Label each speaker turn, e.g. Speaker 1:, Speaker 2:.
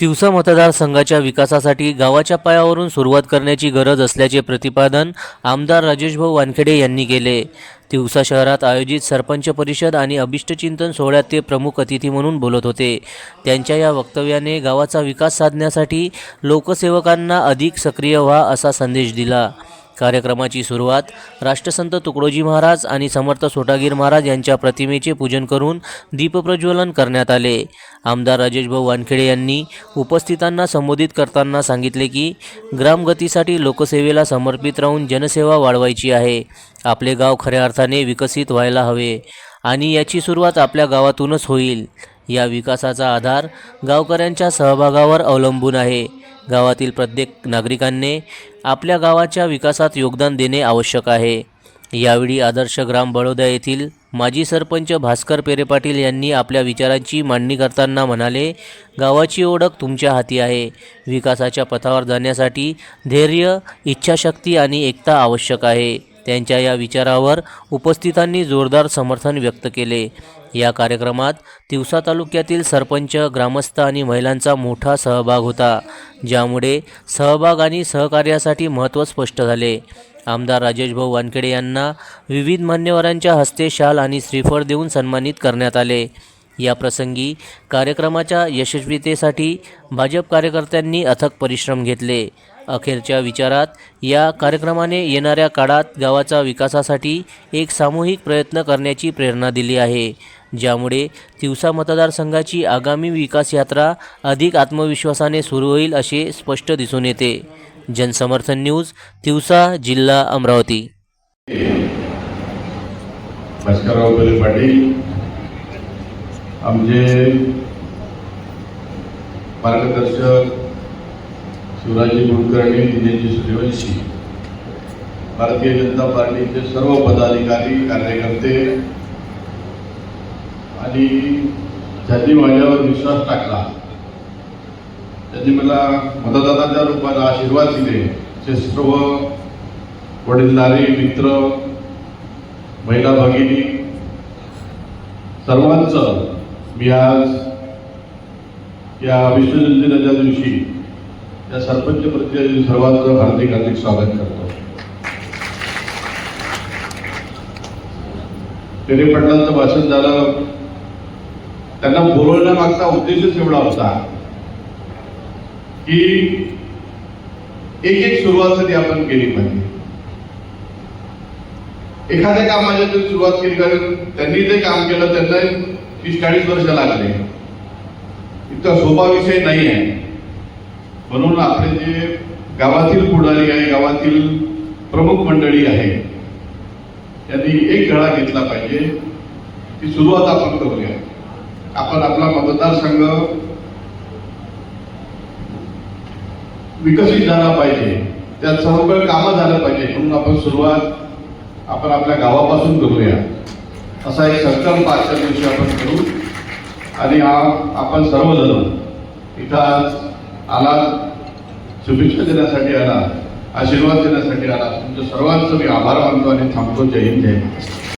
Speaker 1: तिवसा मतदारसंघाच्या विकासासाठी गावाच्या पायावरून सुरुवात करण्याची गरज असल्याचे प्रतिपादन आमदार राजेशभाऊ वानखेडे यांनी केले. तिवसा शहरात आयोजित सरपंच परिषद आणि अभिष्टचिंतन सोहळ्यात ते प्रमुख अतिथी म्हणून बोलत होते. त्यांच्या या वक्तव्याने गावाचा विकास साधण्यासाठी लोकसेवकांना अधिक सक्रिय व्हा असा संदेश दिला. कार्यक्रमाची सुरुवात राष्ट्रसंत तुकडोजी महाराज आणि समर्थ सोटागीर महाराज यांच्या प्रतिमेचे पूजन करून दीपप्रज्वलन करण्यात आले. आमदार राजेशभाऊ वानखेडे यांनी उपस्थितांना संबोधित करताना सांगितले की ग्रामगतीसाठी लोकसेवेला समर्पित राहून जनसेवा वाढवायची आहे. आपले गाव खऱ्या अर्थाने विकसित व्हायला हवे आणि याची सुरुवात आपल्या गावातूनच होईल. या विकासाचा आधार गावकऱ्यांच्या सहभागावर अवलंबून आहे. गावातील प्रत्येक नागरिकांनी आपल्या गावाच्या विकासात योगदान देणे आवश्यक आहे. यावेळी आदर्श ग्राम बडोदा येथील माजी सरपंच भास्कर पेरे पाटील यांनी आपल्या विचारांची मांडणी करताना म्हणाले गावाची ओळख तुमच्या हाती आहे. विकासाच्या पथावर जाण्यासाठी धैर्य इच्छाशक्ती आणि एकता आवश्यक आहे. त्यांच्या या विचारावर उपस्थितांनी जोरदार समर्थन व्यक्त केले. या कार्यक्रमात तिवसा तालुक्यातील सरपंच ग्रामस्थ आणि महिलांचा मोठा सहभाग होता ज्यामुळे सहभाग आणि सहकार्यासाठी महत्त्व स्पष्ट झाले. आमदार राजेशभाऊ वानखेडे यांना विविध मान्यवरांच्या हस्ते शाल आणि श्रीफळ देऊन सन्मानित करण्यात आले. या प्रसंगी कार्यक्रमाच्या यशस्वीतेसाठी भाजप कार्यकर्त्यांनी अथक परिश्रम घेतले. अखेरच्या विचारात या कार्यक्रमाने येणाऱ्या काळात गावाचा विकासासाठी एक सामूहिक प्रयत्न करण्याची प्रेरणा दिली आहे ज्यामुळे तिवसा मतदारसंघाची आगामी विकास यात्रा अधिक आत्मविश्वासाने सुरू होईल असे स्पष्ट दिसून येते. जनसमर्थन न्यूज तिवसा जिल्हा अमरावती.
Speaker 2: भास्करराव पाटील आमचे मार्गदर्शक शिवराजी कुलकर्णी दिनेशजी सूर्यवंशी. भारतीय जनता पार्टीचे सर्व पदाधिकारी कार्यकर्ते आणि ज्यांनी माझ्यावर विश्वास टाकला त्यांनी मला मतदानाच्या रूपाला आशीर्वाद दिले. ते सर्व वडीलधारी मित्र महिला भगिनी सर्वांचं मी आज या विश्वजंतीच्या दिवशी या सरपंच प्रतिनिधी सर्वांचं हार्दिक हार्दिक स्वागत करतो. पेरे पाटलांचं भाषण झालं. त्यांना बोलवण्यामागचा उद्देशच एवढा होता की एक एक सुरुवात कधी आपण केली पाहिजे. एखाद्या कामाच्या जर सुरुवात केली कारण त्यांनी जे काम केलं त्यांना तीस चाळीस वर्ष लागले. इतका सोपा विषय नाही आहे म्हणून आपले जे गावातील पुढारी आहे गावातील प्रमुख मंडळी आहे त्यांनी एक घडा घेतला पाहिजे की सुरुवात आपण करूया. आपण आपला मतदारसंघ विकसित झाला पाहिजे त्यात सर्व कामं झालं पाहिजे म्हणून आपण सुरुवात आपण आपल्या गावापासून करूया. असा एक संकल्प आजच्या दिवशी आपण करू. आणि हा आपण सर्वजण इथं आज आला शुभेच्छा देण्यासाठी आला आशीर्वाद देण्यासाठी आला. तुमच्या सर्वांचं मी आभार मानतो आणि थांबतो. जय हिंद जय